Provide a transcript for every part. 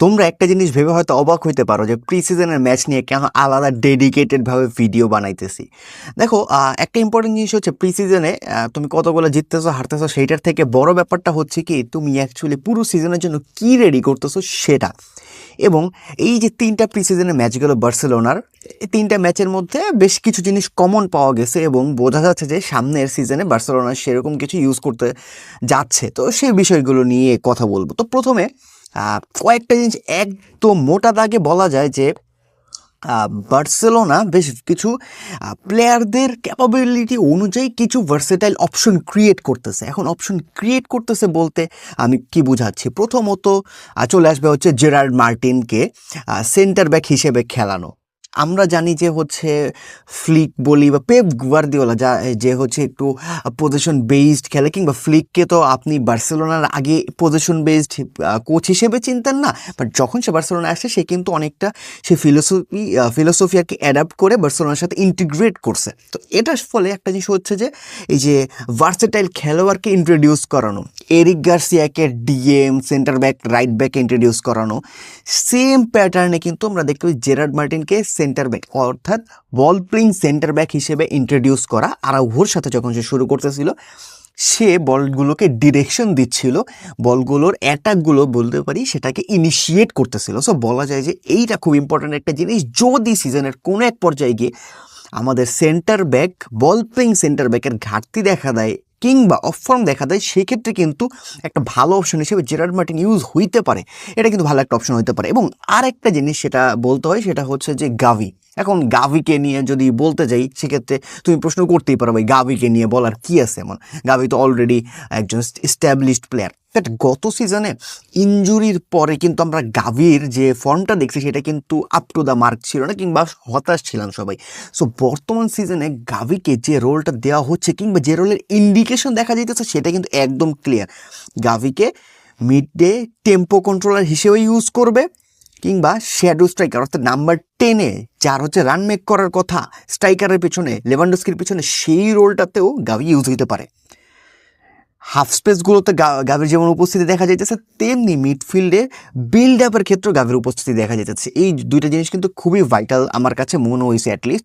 তোমরা একটা জিনিস ভেবে হয়তো অবাক হইতে পারো যে প্রি সিজনের ম্যাচ নিয়ে কেন আলাদা ডেডিকেটেডভাবে ভিডিও বানাইতেছি। দেখো একটা ইম্পর্টেন্ট জিনিস হচ্ছে প্রি সিজনে তুমি কতগুলো জিততেছো, হারতেছো, সেইটার থেকে বড় ব্যাপারটা হচ্ছে কি, তুমি অ্যাকচুয়ালি পুরো সিজনের জন্য কি রেডি করতেছো সেটা। এবং এই যে তিনটা প্রি সিজনের ম্যাচগুলো বার্সেলোনার, এই তিনটা ম্যাচের মধ্যে বেশ কিছু জিনিস কমন পাওয়া গেছে এবং বোঝা যাচ্ছে যে সামনের সিজনে বার্সেলোনা সেরকম কিছু ইউজ করতে যাচ্ছে। তো সেই বিষয়গুলো নিয়ে কথা বলব। তো প্রথমে কয়েকটা জিনিস একদম মোটা দাগে বলা যায় যে বার্সেলোনা বেশ কিছু প্লেয়ারদের ক্যাপাবিলিটি অনুযায়ী কিছু ভার্সেটাইল অপশন ক্রিয়েট করতেছে। এখন অপশন ক্রিয়েট করতেছে বলতে আমি কি বুঝাচ্ছি? প্রথমত চলে আসবে হচ্ছে জেরার্ড মার্টিনকে সেন্টার ব্যাক হিসেবে খেলানো। আমরা জানি যে হচ্ছে ফ্লিক বলি বা পেপ গুয়ার্দিওলা যা, যে হচ্ছে একটু পজিশন বেসড খেলে কিংবা ফ্লিককে তো আপনি বার্সেলোনার আগে পজিশন বেসড কোচ হিসেবে চিনতেন না। বাট যখন সে বার্সেলোনা আসে, সে কিন্তু অনেকটা, সে ফিলোসফি ফিলোসফি আর কি অ্যাডাপ্ট করে বার্সেলোনার সাথে ইন্টিগ্রেট করছে। তো এটার ফলে একটা জিনিস হচ্ছে যে, এই যে ভার্সেটাইল খেলোয়াড়কে ইন্ট্রোডিউস করানো, Eric গার্সিয়াকে DM centre back right back introduce করানো সেম প্যাটার্নে কিন্তু আমরা দেখতে পাই, জেরার্ড মার্টিনকে সেন্টার ব্যাক অর্থাৎ বল প্লেইং সেন্টার ব্যাক হিসেবে ইন্ট্রোডিউস করা আর ওর সাথে যখন সে শুরু করতেছিল, সে বলগুলোকে ডিরেকশন দিচ্ছিল, বলগুলোর অ্যাটাকগুলো বলতে পারি সেটাকে ইনিশিয়েট করতেছিল। সো বলা যায় যে এইটা খুব ইম্পর্ট্যান্ট একটা জিনিস, যদি সিজনের কোনো এক পর্যায়ে গিয়ে আমাদের centre back ball playing centre ব্যাকের ঘাটতি দেখা দেয় কিংবা অফ ফর্ম দেখা দেয়, সেক্ষেত্রে কিন্তু একটা ভালো অপশন হিসেবে জেরার্ড মার্টিন ইউজ হইতে পারে। এটা কিন্তু ভালো একটা অপশন হইতে পারে। এবং আরেকটা জিনিস সেটা বলতে হয়, সেটা হচ্ছে যে গাভি এখন গাভিকে নিয়ে যদি বলতে যাই, সেক্ষেত্রে তুমি প্রশ্ন করতেই পারো ভাই, গাভিকে নিয়ে বলার কি আছে? এমন গাভি তো অলরেডি একজন এস্টাবলিশড প্লেয়ার বাট গত সিজনে ইঞ্জুরির পরে কিন্তু আমরা গাভির যে ফর্মটা দেখছি, সেটা কিন্তু আপ টু দ্য মার্ক ছিল না কিংবা হতাশ ছিলাম সবাই। সো বর্তমান সিজনে গাভিকে যে রোলটা দেওয়া হচ্ছে কিংবা যে রোলের ইন্ডিকেশন দেখা যাইতেছে, সেটা কিন্তু একদম ক্লিয়ার গাভিকে মিড ডে টেম্পো কন্ট্রোলার হিসেবে ইউজ করবে কিংবা শ্যাডো স্ট্রাইকার অর্থাৎ নাম্বার টেনে যার হচ্ছে রান মেক করার কথা স্ট্রাইকারের পেছনে লেভানডস্কির পেছনে সেই রোলটাতেও গাভি ইউজ হইতে পারে। হাফ স্পেসগুলোতে গাভীর যেমন উপস্থিতি দেখা যাইতেছে, তেমনি মিডফিল্ডে বিল্ড আপের ক্ষেত্রেও গাভীর উপস্থিতি দেখা যাইতেছে। এই দুইটা জিনিস কিন্তু খুবই ভাইটাল আমার কাছে মনে হয়েছে অ্যাটলিস্ট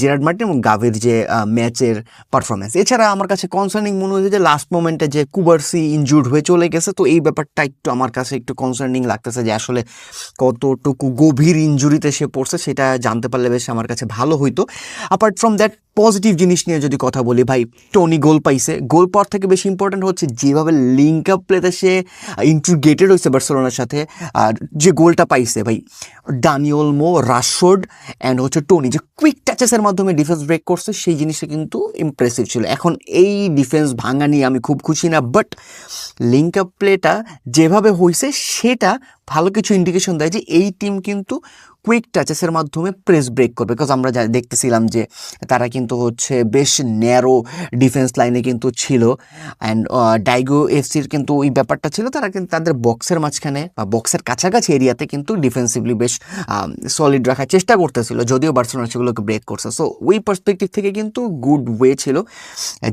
জেরার্ড মার্টিন এবং গাভীর যে ম্যাচের পারফরমেন্স এছাড়া আমার কাছে কনসার্নিং মনে হয়েছে যে লাস্ট মোমেন্টে যে কুবার্সি ইনজুর্ড হয়ে চলে গেছে, তো এই ব্যাপারটা একটু আমার কাছে একটু কনসার্নিং লাগতেছে যে, আসলে কতটুকু গভীর ইনজুরিতে সে পড়ছে, সেটা জানতে পারলে বেশ আমার কাছে ভালো হইতো। অ্যাপার্ট ফ্রম দ্যাট পজিটিভ জিনিস নিয়ে যদি কথা বলি, ভাই টনি গোল পাইছে। গোল পাওয়ার থেকে বেশি ইম্পর্ট্যান্ট হচ্ছে যেভাবে লিঙ্ক আপ প্লেতে সে ইন্ট্রিগেটেড হয়েছে বার্সেলোনার সাথে। আর যে গোলটা পাইছে, ভাই ডানিওল মো রাশফোর্ড অ্যান্ড হচ্ছে টনি যে কুইক টাচেসের মাধ্যমে ডিফেন্স ব্রেক করছে, সেই জিনিসটা কিন্তু ইমপ্রেসিভ ছিল। এখন এই ডিফেন্স ভাঙা নিয়ে আমি খুব খুশি না বাট লিঙ্ক আপ প্লেটা যেভাবে হয়েছে সেটা ভালো কিছু ইন্ডিকেশন দেয় যে এই টিম কিন্তু কুইক টাচেসের মাধ্যমে প্রেস ব্রেক করবে। বিকজ আমরা দেখতেছিলাম যে তারা কিন্তু হচ্ছে বেশ ন্যারো ডিফেন্স লাইনে কিন্তু ছিল। অ্যান্ড ডাইগো এফসির কিন্তু ওই ব্যাপারটা ছিল, তারা কিন্তু তাদের বক্সের মাঝখানে বা বক্সের কাছাকাছি এরিয়াতে কিন্তু ডিফেন্সিভলি বেশ সলিড রাখার চেষ্টা করতেছিল। যদিও বার্সেলোনা সেগুলোকে ব্রেক করছে। সো ওই পার্সপেক্টিভ থেকে কিন্তু গুড ওয়ে ছিল,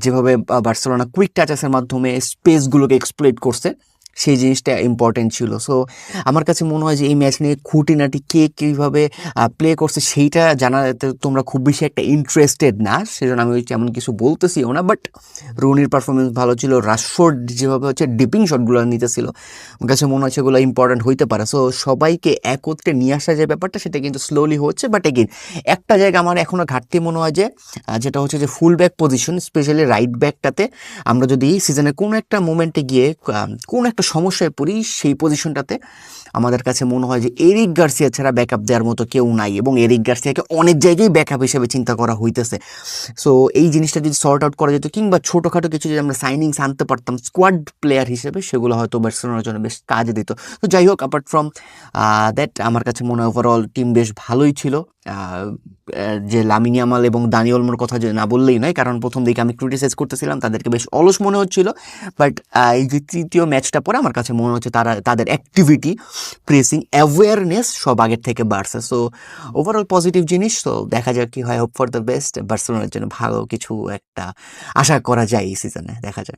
যেভাবে বার্সেলোনা কুইক টাচেসের মাধ্যমে স্পেসগুলোকে এক্সপ্লোইট করছে। সেই জিনিসটা ইম্পর্টেন্ট ছিল। সো আমার কাছে মনে হয় যে এই ম্যাচ নিয়ে খুঁটিনাটি কে কীভাবে প্লে করছে সেইটা জানাতে তোমরা খুব বেশি একটা ইন্টারেস্টেড না। সেজন্য আমি তেমন কিছু বলতেছিও না বাট রুনির পারফরমেন্স ভালো ছিল। রাশফোর্ড যেভাবে হচ্ছে ডিপিং শটগুলো নিতেছিল, আমার কাছে মনে হয় সেগুলো ইম্পর্টেন্ট হইতে পারে। সো সবাইকে একত্রে নিয়ে আসা যে ব্যাপারটা, সেটা কিন্তু স্লোলি হচ্ছে বাট এগেন একটা জায়গা আমার এখনও ঘাটতি মনে হয় যে যেটা হচ্ছে যে full back position specially right ব্যাকটাতে আমরা যদি সিজনে কোনো একটা মোমেন্টে গিয়ে কোনো একটা সমস্যায় পড়ি, সেই পজিশনটাতে আমাদের কাছে মনে হয় যে এরিক গার্সিয়া ছাড়া ব্যাকআপ দেওয়ার মতো কেউ নাই এবং এরিক গার্সিয়াকে অনেক জায়গায় ব্যাকআপ হিসেবে চিন্তা করা হইতেছে। সো এই জিনিসটা যদি সর্ট আউট করা যেত কিংবা ছোটোখাটো কিছু যদি আমরা সাইনিংস আনতে পারতাম স্কোয়াড প্লেয়ার হিসেবে সেগুলো হয়তো বার্সেলোনার জন্য বেশ কাজে দিত। তো যাই হোক অ্যাপার্ট ফ্রম দ্যাট আমার কাছে মনে হয় ওভারঅল টিম বেশ ভালোই ছিল। যে লামিনী আমাল এবং দানিওলমোর কথা যে না বললেই নয়, কারণ প্রথম দিকে আমি ক্রিটিসাইজ করতেছিলাম, তাদেরকে বেশ অলস মনে হচ্ছিল। বাট এই যে তৃতীয় ম্যাচটা পরে আমার কাছে মনে হচ্ছে তারা, তাদের অ্যাক্টিভিটি প্রেসিং অ্যাওয়ারনেস সব আগের থেকে বাড়ছে। সো ওভারঅল পজিটিভ জিনিস, তো দেখা যাক কি হয় হোপ ফর দ্য বেস্ট বার্সেলোনার জন্য ভালো কিছু একটা আশা করা যায় এই সিজনে দেখা যাক।